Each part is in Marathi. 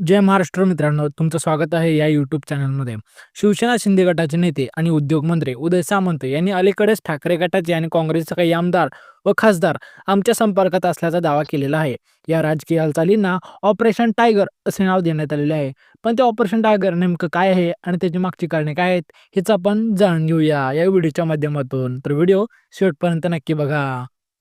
जय महाराष्ट्र मित्रांनो तुमचं स्वागत आहे या यूट्यूब चॅनलमध्ये शिवसेना शिंदे गटाचे नेते आणि उद्योगमंत्री उदय सामंत यांनी अलीकडेच ठाकरे गटाचे आणि काँग्रेसचे काही आमदार व खासदार आमच्या संपर्कात असल्याचा दावा केलेला आहे. या राजकीय हालचालींना ऑपरेशन टायगर असे नाव देण्यात आलेले आहे. पण ते ऑपरेशन टायगर नेमकं काय आहे आणि त्याची मागची कारणे काय आहेत हेच आपण जाणून घेऊया या व्हिडिओच्या माध्यमातून. तर व्हिडिओ शेवटपर्यंत नक्की बघा.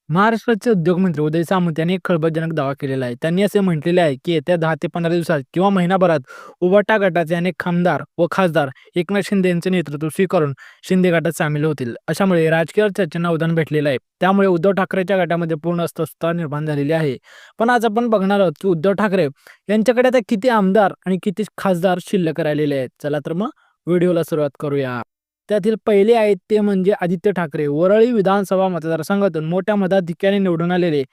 महाराष्ट्राचे उद्योगमंत्री उदय सामंत यांनी एक खळबळजनक दावा केलेला आहे. त्यांनी असे म्हटलेले आहे की येत्या दहा ते पंधरा दिवसात किंवा महिनाभरात उबाटा गटाचे अनेक आमदार व खासदार एकनाथ शिंदे यांचे नेतृत्व स्वीकारून शिंदे गटात सामील होतील. अशामुळे राजकीय चर्चेंना उदाहरण भेटलेलं आहे. त्यामुळे उद्धव ठाकरेच्या गटामध्ये पूर्ण अस्वस्थता निर्माण झालेली आहे. पण आज आपण बघणार आहोत की उद्धव ठाकरे यांच्याकडे आता किती आमदार आणि किती खासदार शिल्लक राहिलेले आहेत. चला तर मग व्हिडिओला सुरुवात करूया. त्यातील पहिले आहेत ते म्हणजे आदित्य ठाकरे. वरळी विधानसभा मतदारसंघातून मोठ्या मताधिक्याने निवडून आलेले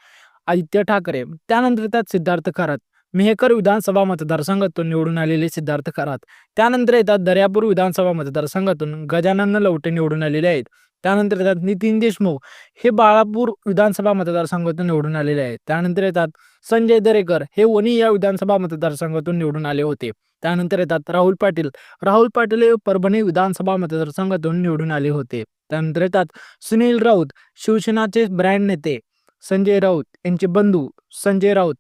आदित्य ठाकरे. त्यानंतर त्यात सिद्धार्थ खरात. मेहकर विधानसभा मतदारसंघातून निवडून आलेले सिद्धार्थ खरात. त्यानंतर येतात दर्यापूर विधानसभा मतदारसंघातून गजानन लवटे निवडून आलेले आहेत. त्यानंतर येतात नितीन देशमुख. हे बाळापूर विधानसभा मतदारसंघातून निवडून आलेले आहेत. त्यानंतर येतात संजय दरेकर. हे वणी या विधानसभा मतदारसंघातून निवडून आले होते. त्यानंतर येतात राहुल पाटील. राहुल पाटील हे परभणी विधानसभा मतदारसंघातून निवडून आले होते. त्यानंतर येतात सुनील राऊत शिवसेनाचे ब्रँड नेते संजय राऊत यांचे बंधू संजय राऊत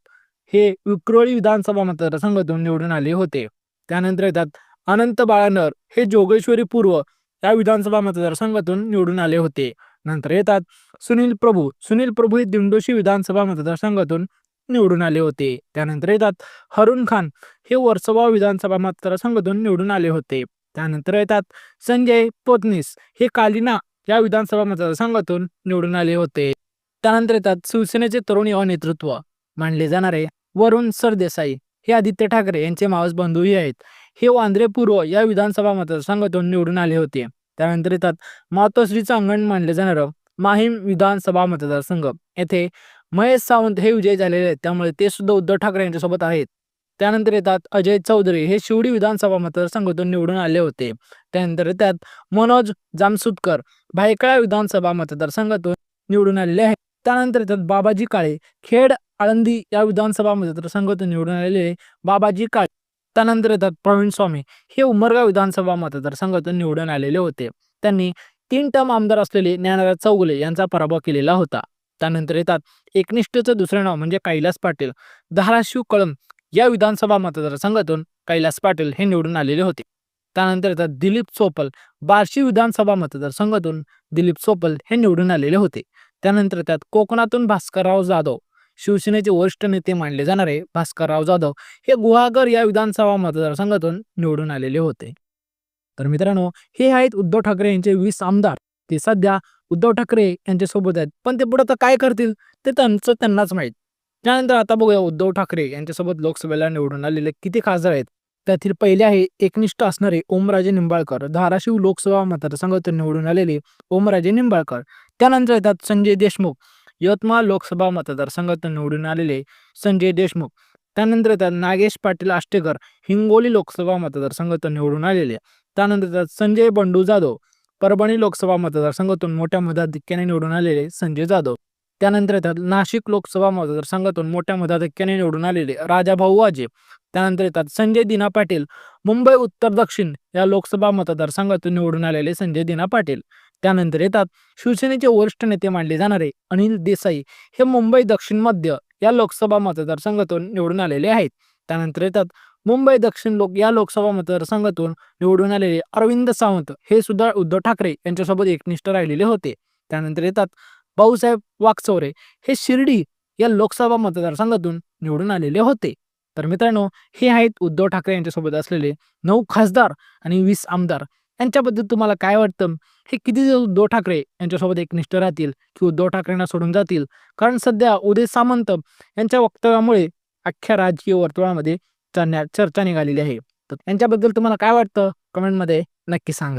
हे विक्रोळी विधानसभा मतदारसंघातून निवडून आले होते. त्यानंतर येतात अनंत बाळानर. हे जोगेश्वरी पूर्व या विधानसभा मतदारसंघातून निवडून आले होते. नंतर येतात सुनील प्रभू. सुनील प्रभू हे दिंडोशी विधानसभा मतदारसंघातून निवडून आले होते. त्यानंतर येतात हरुण खान. हे वर्सोवा विधानसभा मतदारसंघातून निवडून आले होते. त्यानंतर येतात संजय पोतनीस. हे कालिना या विधानसभा मतदारसंघातून निवडून आले होते. त्यानंतर येतात शिवसेनेचे तरुण युवा नेतृत्व. मानले जाणारे वरुण सरदेसाई हे आदित्य ठाकरे यांचे मावस बंधूही आहेत. हे वांद्रे पूर्व या विधानसभा मतदारसंघातून निवडून आले होते. त्यानंतर येतात मातोश्रीचं अंगण मानले जाणारं माहीम विधानसभा मतदारसंघ. येथे महेश सावंत हे विजयी झालेले आहेत. त्यामुळे ते सुद्धा उद्धव ठाकरे यांच्यासोबत आहेत. त्यानंतर येतात अजय चौधरी हे शिवडी विधानसभा मतदारसंघातून निवडून आले होते. त्यानंतर येतात मनोज जामसुदकर भायखळा विधानसभा मतदारसंघातून निवडून आलेले आहेत. त्यानंतर येतात बाबाजी काळे खेड आळंदी या विधानसभा मतदारसंघातून निवडून आलेले बाबाजी काळे. त्यानंतर येतात प्रवीण स्वामी हे उमरगाव विधानसभा मतदारसंघातून निवडून आलेले होते. त्यांनी तीन टर्म आमदार असलेले ज्ञानराज चौगुले यांचा पराभव केलेला होता. त्यानंतर येतात एकनिष्ठचं दुसरे नाव म्हणजे कैलास पाटील. धाराशिव कळम या विधानसभा मतदारसंघातून कैलास पाटील हे निवडून आलेले होते. त्यानंतर येतात दिलीप सोपल. बार्शी विधानसभा मतदारसंघातून दिलीप सोपल हे निवडून आलेले होते. त्यानंतर त्यात कोकणातून भास्करराव जाधव. शिवसेनेचे वरिष्ठ नेते मानले जाणारे भास्करराव जाधव हे गुहागर या विधानसभा मतदारसंघातून निवडून आलेले होते. तर मित्रांनो हे आहेत उद्धव ठाकरे यांचे वीस आमदार. ते सध्या उद्धव ठाकरे यांच्या सोबत आहेत. पण ते पुढे तर काय करतील ते त्यांचं त्यांनाच माहीत. त्यानंतर आता बघूया उद्धव ठाकरे यांच्यासोबत लोकसभेला निवडून आलेले किती खासदार आहेत. त्यातील पहिले आहे एकनिष्ठ असणारे ओमराजे निंबाळकर. धाराशिव लोकसभा मतदारसंघातून निवडून आलेले ओमराजे निंबाळकर. त्यानंतर येतात संजय देशमुख. यवतमाळ लोकसभा मतदारसंघातून निवडून आलेले संजय देशमुख त्यानंतर त्यात नागेश पाटील आष्टेकर हिंगोली लोकसभा मतदारसंघातून निवडून आलेले. त्यानंतर त्यात संजय बंडू जाधव परभणी लोकसभा मतदारसंघातून मोठ्या मताधिक्याने निवडून आलेले संजय जाधव. त्यानंतर त्यात नाशिक लोकसभा मतदारसंघातून मोठ्या मताधिक्याने निवडून आलेले राजाभाऊ वाजे त्यानंतर येतात संजय दिना पाटील मुंबई उत्तर दक्षिण या लोकसभा मतदारसंघातून निवडून आलेले संजय दिना पाटील. त्यानंतर येतात. शिवसेनेचे वरिष्ठ नेते मानले जाणारे अनिल देसाई हे मुंबई दक्षिण मध्य या लोकसभा मतदारसंघातून निवडून आलेले आहेत. त्यानंतर येतात. मुंबई दक्षिण लोक या लोकसभा मतदारसंघातून निवडून आलेले अरविंद सावंत हे सुद्धा उद्धव ठाकरे यांच्यासोबत एकनिष्ठ राहिलेले होते. त्यानंतर येतात. भाऊसाहेब वाकचौरे हे शिर्डी या लोकसभा मतदारसंघातून निवडून आलेले होते. तर मित्रांनो हे आहेत उद्धव ठाकरे यांच्यासोबत असलेले नऊ खासदार आणि वीस आमदार. यांच्याबद्दल तुम्हाला काय वाटतं? हे किती दिवस उद्धव ठाकरे यांच्यासोबत एकनिष्ठ राहतील की उद्धव ठाकरेंना सोडून जातील? कारण सध्या उदय सामंत यांच्या वक्तव्यामुळे अख्ख्या राजकीय वर्तुळामध्ये चर्चा चर्चा निघालेली आहे. तर यांच्याबद्दल तुम्हाला काय वाटतं? कमेंटमध्ये नक्की सांगा.